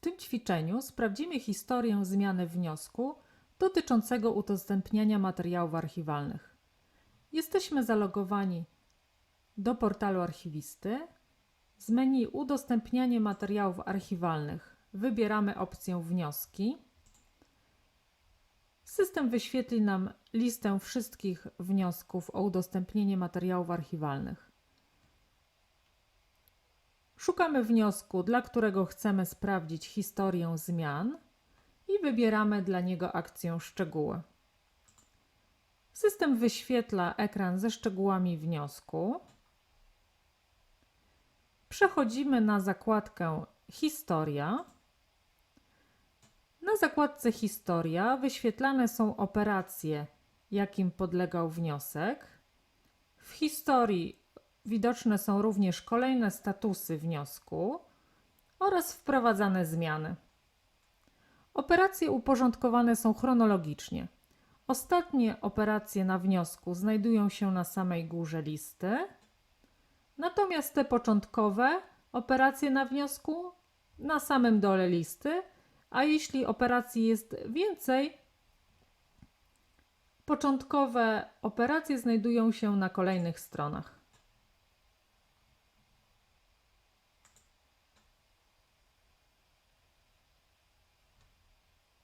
tym ćwiczeniu sprawdzimy historię zmiany wniosku dotyczącego udostępniania materiałów archiwalnych. Jesteśmy zalogowani do portalu archiwisty. Z menu Udostępnianie materiałów archiwalnych wybieramy opcję Wnioski. System wyświetli nam listę wszystkich wniosków o udostępnienie materiałów archiwalnych. Szukamy wniosku, dla którego chcemy sprawdzić historię zmian i wybieramy dla niego akcję Szczegóły. System wyświetla ekran ze szczegółami wniosku. Przechodzimy na zakładkę Historia. Na zakładce Historia wyświetlane są operacje, jakim podlegał wniosek. W historii widoczne są również kolejne statusy wniosku oraz wprowadzane zmiany. Operacje uporządkowane są chronologicznie. Ostatnie operacje na wniosku znajdują się na samej górze listy, natomiast te początkowe operacje na wniosku na samym dole listy, a jeśli operacji jest więcej, początkowe operacje znajdują się na kolejnych stronach.